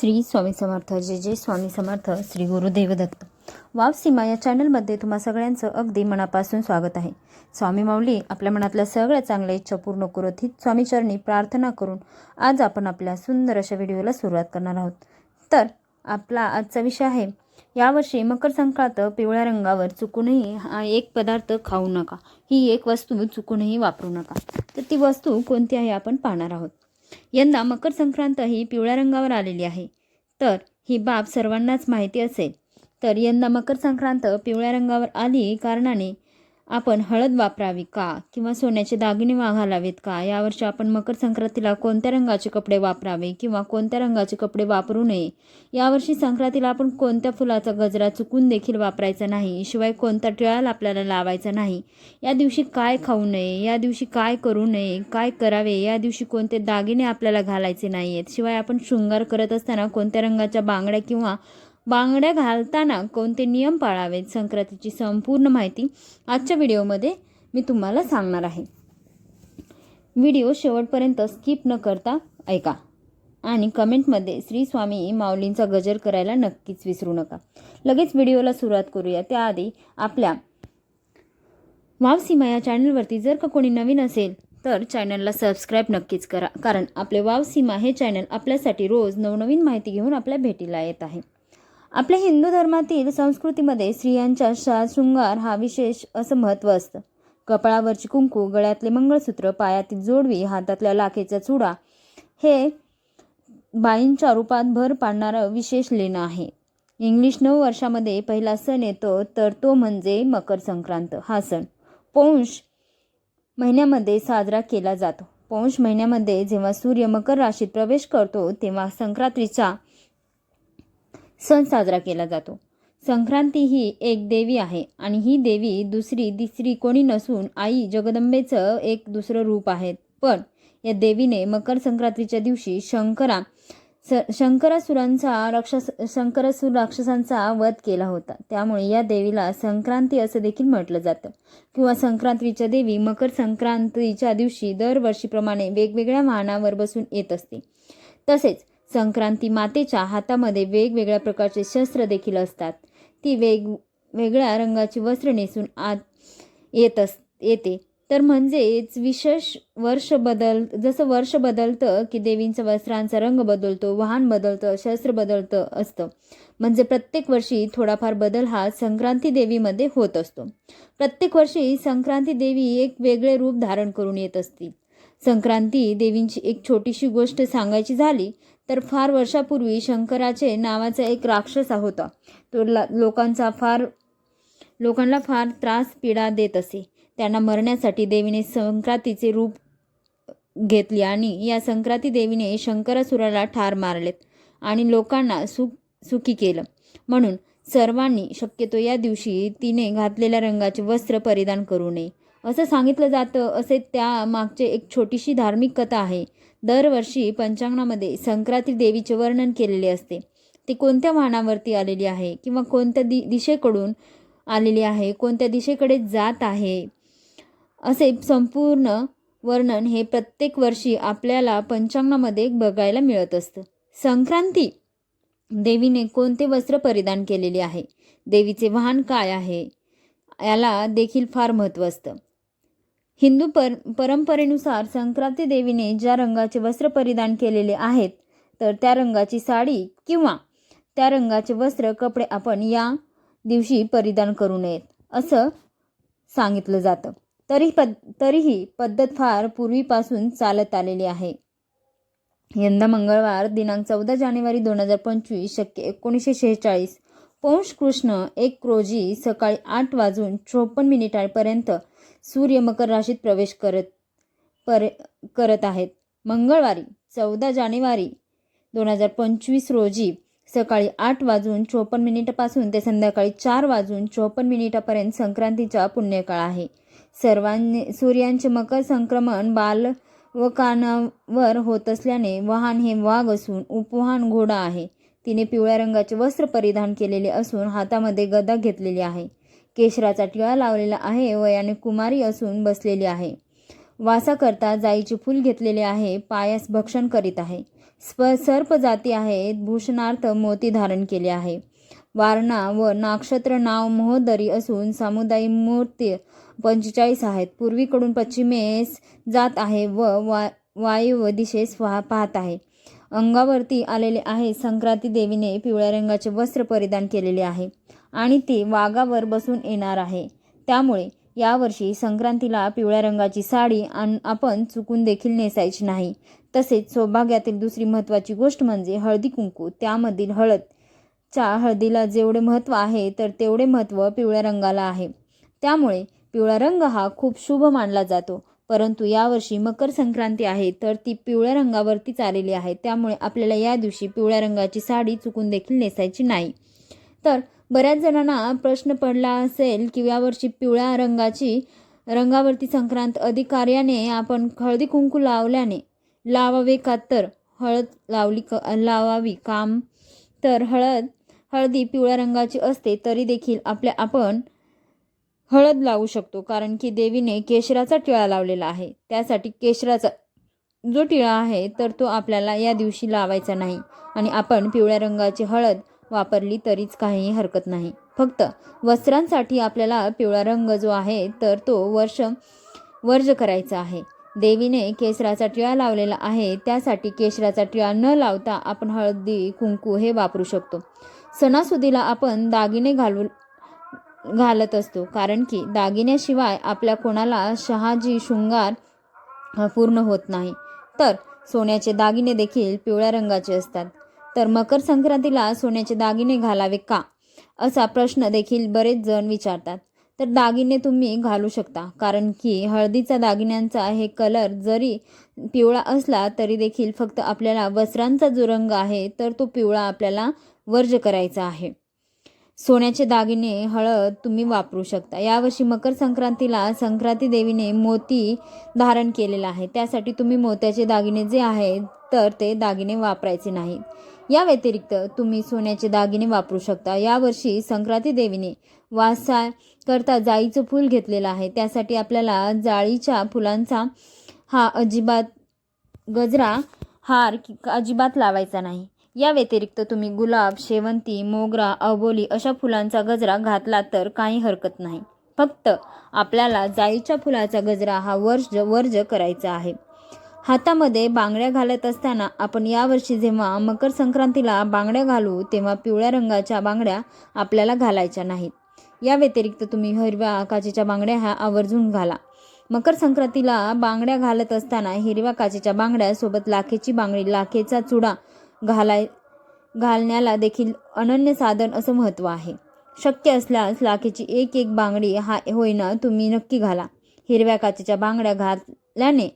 श्री स्वामी समर्थ जे जे स्वामी समर्थ श्री गुरुदेव दत्त वाव सीमा या चॅनलमध्ये तुम्हा सगळ्यांचं अगदी मनापासून स्वागत आहे. स्वामी माऊली आपल्या मनातल्या सगळ्या चांगल्या इच्छा पूर्ण करत ही स्वामीचरणी प्रार्थना करून आज आपण आपल्या सुंदर अशा व्हिडिओला सुरुवात करणार आहोत. तर आपला आजचा विषय आहे यावर्षी मकर संक्रांत पिवळ्या रंगावर चुकूनही हा एक पदार्थ खाऊ नका. ही एक वस्तू चुकूनही वापरू नका. तर ती वस्तू कोणती आहे आपण पाहणार आहोत. यंदा मकर संक्रांत ही पिवळ्या रंगावर आलेली आहे. तर ही बाब सर्वांनाच माहिती असेल. तर यंदा मकर संक्रांत पिवळ्या रंगावर आली कारणाने आपण हळद वापरावी का? किंवा सोन्याचे दागिने वा घालावेत का? यावर्षी आपण मकर संक्रांतीला कोणत्या रंगाचे कपडे वापरावे किंवा कोणत्या रंगाचे कपडे वापरू नये? यावर्षी संक्रांतीला आपण कोणत्या फुलाचा गजरा चुकून देखील वापरायचा नाही? शिवाय कोणता टिळाल आपल्याला लावायचा नाही? या दिवशी काय खाऊ नये? या दिवशी काय करू नये? काय करावे? या दिवशी कोणते दागिने आपल्याला घालायचे नाही आहेत शिवाय आपण शृंगार करत असताना कोणत्या रंगाच्या बांगड्या किंवा बांगड्या घालताना कोणते नियम पाळावेत संक्रांतीची संपूर्ण माहिती आजच्या व्हिडिओमध्ये मी तुम्हाला सांगणार आहे. व्हिडिओ शेवटपर्यंत स्किप न करता ऐका आणि कमेंटमध्ये श्री स्वामी माऊलींचा गजर करायला नक्कीच विसरू नका. लगेच व्हिडिओला सुरुवात करूया. त्याआधी आपल्या वावसीमा या चॅनलवरती जर का कोणी नवीन असेल तर चॅनलला सबस्क्राईब नक्कीच करा. कारण आपले वावसीमा हे चॅनल आपल्यासाठी रोज नवनवीन माहिती घेऊन आपल्या भेटीला येत आहे. आपल्या हिंदू धर्मातील संस्कृतीमध्ये स्त्रियांच्या शा शृंगार हा विशेष असं महत्त्व असतं. कपाळावरची कुंकू गळ्यातले मंगळसूत्र पायातील जोडवी हातातल्या लाखेचा चुडा हे बाईंच्या रूपात भर पाडणारं विशेष लेणं आहे. इंग्लिश नऊ वर्षामध्ये पहिला सण येतो तर तो म्हणजे मकर संक्रांत हा सण. पौंश महिन्यामध्ये साजरा केला जातो. पौंश महिन्यामध्ये जेव्हा सूर्य मकर राशीत प्रवेश करतो तेव्हा संक्रांतीचा सण साजरा केला जातो. संक्रांती ही एक देवी आहे आणि ही देवी दुसरी तिसरी कोणी नसून आई जगदंबेचं एक दुसरं रूप आहे पण या देवीने मकर संक्रांतीच्या दिवशी शंकरा स शंकरासुरांचा राक्षस शंकरासुर राक्षसांचा वध केला होता. त्यामुळे या देवीला संक्रांती असं देखील म्हटलं जातं. किंवा संक्रांतीच्या देवी मकर संक्रांतीच्या दिवशी दरवर्षीप्रमाणे वेगवेगळ्या वाहनावर बसून येत असते. तसेच संक्रांती मातेच्या हातामध्ये वेगवेगळ्या प्रकारचे शस्त्र देखील असतात. ती वेग वेगळ्या रंगाची वस्त्र नेसून आत येत अस येते. तर म्हणजेच विशेष वर्ष बदल जसं वर्ष बदलतं की देवींचा वस्त्रांचा रंग बदलतो वाहन बदलतं शस्त्र बदलतं असतं. म्हणजे प्रत्येक वर्षी थोडाफार बदल हा संक्रांती देवीमध्ये होत असतो. प्रत्येक वर्षी संक्रांती देवी एक वेगळे रूप धारण करून येत असतील संक्रांती देवींची एक छोटीशी गोष्ट सांगायची झाली तर फार वर्षापूर्वी शंकराचे नावाचा एक राक्षस होता. तो ला लोकांचा फार लोकांना फार त्रास पीडा देत असे. त्यांना मरण्यासाठी देवीने संक्रांतीचे रूप घेतले आणि या संक्रांती देवीने शंकरासुराला ठार मारलेत आणि लोकांना सुख सुखी केलं. म्हणून सर्वांनी शक्यतो या दिवशी तिने घातलेल्या रंगाचे वस्त्र परिधान करू नये. असं सांगितलं जातं असे त्या मागचे एक छोटीशी धार्मिक कथा आहे. दरवर्षी पंचांगणामध्ये संक्रांती देवीचे वर्णन केलेले असते. ती कोणत्या वाहनावरती आलेली आहे किंवा कोणत्या दि दिशेकडून आलेली आहे कोणत्या दिशेकडे जात आहे असे संपूर्ण वर्णन हे प्रत्येक वर्षी आपल्याला पंचांगणामध्ये बघायला मिळत असतं. संक्रांती देवीने कोणते वस्त्र परिधान केलेले आहे? देवीचे वाहन काय आहे? याला देखील फार महत्त्व असतं. हिंदू पर परंपरेनुसार संक्रांती देवीने ज्या रंगाचे वस्त्र परिधान केलेले आहेत तर त्या रंगाची साडी किंवा त्या रंगाचे वस्त्र कपडे आपण या दिवशी परिधान करू नयेत असं सांगितलं जातं. तरी पद तरीही पद्धत फार पूर्वीपासून चालत आलेली आहे. यंदा मंगळवार दिनांक चौदा जानेवारी दोन हजार पंचवीस शक्य एकोणीसशे शेहेचाळीस. पौष कृष्ण एक रोजी सकाळी आठ वाजून चोपन्न मिनिटांपर्यंत सूर्य मकर राशीत प्रवेश करत पर करत आहेत. मंगळवारी चौदा जानेवारी दोन हजार पंचवीस रोजी सकाळी आठ वाजून चोपन्न मिनिटापासून ते संध्याकाळी चार वाजून चोपन्न मिनिटापर्यंत संक्रांतीचा पुण्यकाळ आहे. सर्वांनी सूर्यांचे मकर संक्रमण बाल व कानावर होत असल्याने वाहन हे वाघ असून उपवाहन घोडा आहे. तिने पिवळ्या रंगाचे वस्त्र परिधान केलेले असून हातामध्ये गदा घेतलेली आहे. केशराचा टिळा लावलेला आहे. वयाने कुमारी असून बसलेली आहे. वासाकरता जाईचे फूल घेतलेले आहे. पायास भक्षण करीत आहे. स्प सर्प जाती आहेत भूषणार्थ मोती धारण केले आहे. वारणा व नाक्षत्र नाव महोदरी असून सामुदायिक मूर्ती पंचेचाळीस आहेत. पूर्वीकडून पश्चिमेस जात आहे व वा वायू दिशेस पहा पाहत आहे. अंगावरती आलेले आहे. संक्रांती देवीने पिवळ्या रंगाचे वस्त्र परिधान केलेले आहे. आणि ती वाघावर बसून येणार आहे. त्यामुळे यावर्षी संक्रांतीला पिवळ्या रंगाची साडी आणि आपण चुकून देखील नेसायची नाही. तसेच सौभाग्यातील दुसरी महत्त्वाची गोष्ट म्हणजे हळदी कुंकू. त्यामधील हळद च्या हळदीला जेवढे महत्त्व आहे तर तेवढे महत्त्व पिवळ्या रंगाला आहे. त्यामुळे पिवळा रंग हा खूप शुभ मानला जातो. परंतु यावर्षी मकर संक्रांती आहे तर ती पिवळ्या रंगावरतीच आलेली आहे. त्यामुळे आपल्याला या दिवशी पिवळ्या रंगाची साडी चुकून देखील नेसायची नाही. तर बऱ्याच जणांना प्रश्न पडला असेल की यावर्षी पिवळ्या रंगाची रंगावरती संक्रांत अधिकार्याने आपण हळदी कुंकू लावल्याने लावावे का तर? हळद लावली क लावावी काम तर हळद हळदी पिवळ्या रंगाची असते तरी देखील आपल्या आपण हळद लावू शकतो कारण की देवीने केशराचा टिळा लावलेला आहे. त्यासाठी केशराचा जो टिळा आहे तर तो आपल्याला या दिवशी लावायचा नाही. आणि आपण पिवळ्या रंगाची हळद वापरली तरीच काहीही हरकत नाही. फक्त वस्त्रांसाठी आपल्याला पिवळा रंग जो आहे तर तो वर्ष वर्ज करायचा आहे. देवीने केशराचा टिळा लावलेला आहे त्यासाठी केशराचा टिळा न लावता आपण हळदी कुंकू हे वापरू शकतो. सणासुदीला आपण दागिने घालू घालत असतो कारण की दागिन्याशिवाय आपल्या कोणाला शहाजी शृंगार पूर्ण होत नाही. तर सोन्याचे दागिने देखील पिवळ्या रंगाचे असतात. तर मकर संक्रांतीला सोन्याचे दागिने घालावे का? असा प्रश्न देखील बरेच जण विचारतात. तर दागिने तुम्ही घालू शकता कारण की हळदीचा दागिन्यांचा हे कलर जरी पिवळा असला तरी देखील फक्त आपल्याला वस्त्रांचा जो रंग आहे तर तो पिवळा आपल्याला वर्ज करायचा आहे. सोन्याचे दागिने हळद तुम्ही वापरू शकता. यावर्षी मकर संक्रांतीला संक्रांती देवीने मोती धारण केलेला आहे. त्यासाठी तुम्ही मोत्याचे दागिने जे आहेत तर ते दागिने वापरायचे नाहीत. या व्यतिरिक्त तुम्ही सोन्याचे दागिने वापरू शकता. यावर्षी संक्रांती देवीने वासा करता जाळीचं फूल घेतलेलं आहे. त्यासाठी आपल्याला जाळीच्या फुलांचा हा अजिबात गजरा हार अजिबात लावायचा नाही. या व्यतिरिक्त तुम्ही गुलाब शेवंती मोगरा अबोली अशा फुलांचा गजरा घातला तर काही हरकत नाही. फक्त आपल्याला जाळीच्या फुलाचा गजरा हा वर्ज वर्ज करायचा आहे. हातामध्ये बांगड्या घालत असताना आपण यावर्षी जेव्हा मकर संक्रांतीला बांगड्या घालू तेव्हा पिवळ्या रंगाच्या बांगड्या आपल्याला घालायच्या नाहीत. या व्यतिरिक्त तुम्ही हिरव्या काचेच्या बांगड्या ह्या आवर्जून घाला. मकर संक्रांतीला बांगड्या घालत असताना हिरव्या काचेच्या बांगड्या सोबत लाखेची बांगडी लाखेचा चुडा घालाय घालण्याला देखील अनन्य साधन असं महत्त्व आहे. शक्य असल्यास लाखेची एक एक बांगडी हा होईना तुम्ही नक्की घाला. हिरव्या काचेच्या बांगड्या घातल्याने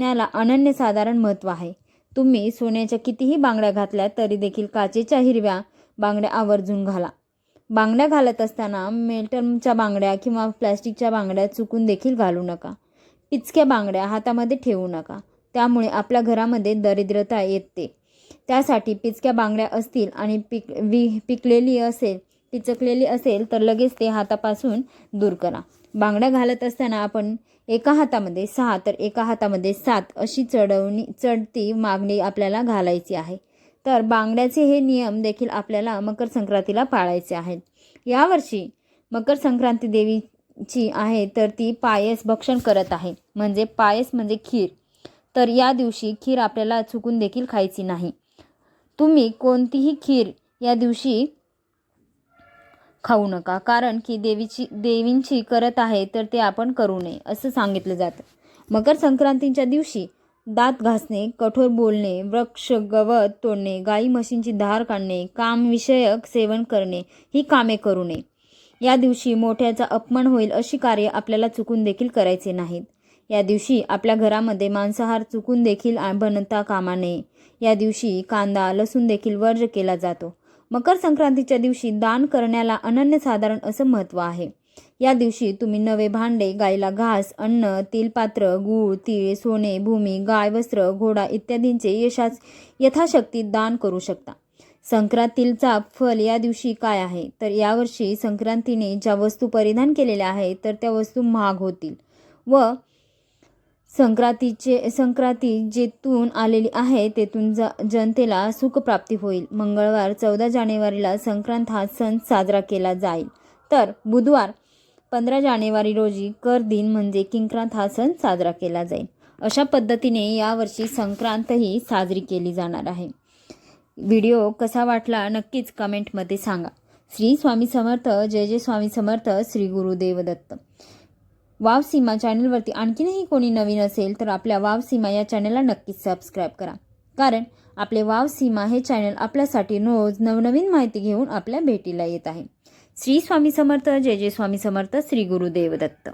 न्याला अनन्य साधारण महत्त्व आहे. तुम्ही सोन्याच्या कितीही बांगड्या घातल्या तरी देखील काचेच्या हिरव्या बांगड्या आवर्जून घाला. बांगड्या घालत असताना मेटलच्या बांगड्या किंवा प्लॅस्टिकच्या बांगड्या चुकून देखील घालू नका. पिचक्या बांगड्या हातामध्ये ठेवू नका. त्यामुळे आपल्या घरामध्ये दरिद्रता येते. त्यासाठी पिचक्या बांगड्या असतील आणि पिक वि पिकलेली असेल पिचकलेली असेल तर लगेच ते हातापासून दूर करा. बांगड्या घालत असताना आपण एका हातामध्ये सहा तर एका हातामध्ये सात अशी चढवणी चढती मागणी आपल्याला घालायची आहे. तर बांगड्याचे हे नियम देखील आपल्याला मकर संक्रांतीला पाळायचे आहेत. यावर्षी मकर संक्रांती देवीची आहे तर ती पायस भक्षण करत आहे. म्हणजे पायस म्हणजे खीर. तर या दिवशी खीर आपल्याला चुकून देखील खायची नाही. तुम्ही कोणतीही खीर या दिवशी खाऊ नका. कारण की देवीची देवींची करत आहे तर ते आपण करू नये असं सांगितलं जातं. मकर संक्रांतीच्या दिवशी दात घासणे कठोर बोलणे वृक्ष गवत तोडणे गाई म्हशींची धार काढणे कामविषयक सेवन करणे ही कामे करू नये. या दिवशी मोठ्याचा अपमान होईल अशी कार्य आपल्याला चुकून देखील करायचे नाहीत. या दिवशी आपल्या घरामध्ये मांसाहार चुकून देखील बनता कामा नये. या दिवशी कांदा लसूण देखील वर्ज केला जातो. मकर संक्रांतीच्या दिवशी दान करण्याला अनन्यसाधारण असं महत्त्व आहे. या दिवशी तुम्ही नवे भांडे गायीला घास अन्न तेलपात्र गूळ तीळ सोने भूमी गाय वस्त्र घोडा इत्यादींचे यशाच यथाशक्ती दान करू शकता. संक्रांतीचा फल या दिवशी काय आहे? तर यावर्षी संक्रांतीने ज्या वस्तू परिधान केलेल्या आहेत तर त्या वस्तू महाग होतील. व संक्रांतीचे संक्रांती जेथून आलेली आहे तेथून ज जनतेला सुखप्राप्ती होईल. मंगळवार चौदा जानेवारीला संक्रांत हा सण साजरा केला जाईल. तर बुधवार पंधरा जानेवारी रोजी कर दिन म्हणजे किंक्रांत हा सण साजरा केला जाईल. अशा पद्धतीने यावर्षी संक्रांतही साजरी केली जाणार आहे. व्हिडिओ कसा वाटला नक्कीच कमेंटमध्ये सांगा. श्री स्वामी समर्थ जय जय स्वामी समर्थ श्री गुरुदेव दत्त. वाव सीमा चॅनलवरती आणखीनही कोणी नवीन असेल तर आपल्या वाव सीमा या चॅनलला नक्कीच सबस्क्राईब करा. कारण आपले वाव सीमा हे चॅनल आपल्यासाठी रोज नवनवीन माहिती घेऊन आपल्या भेटीला येत आहे. श्री स्वामी समर्थ जय जय स्वामी समर्थ श्री गुरुदेव दत्त.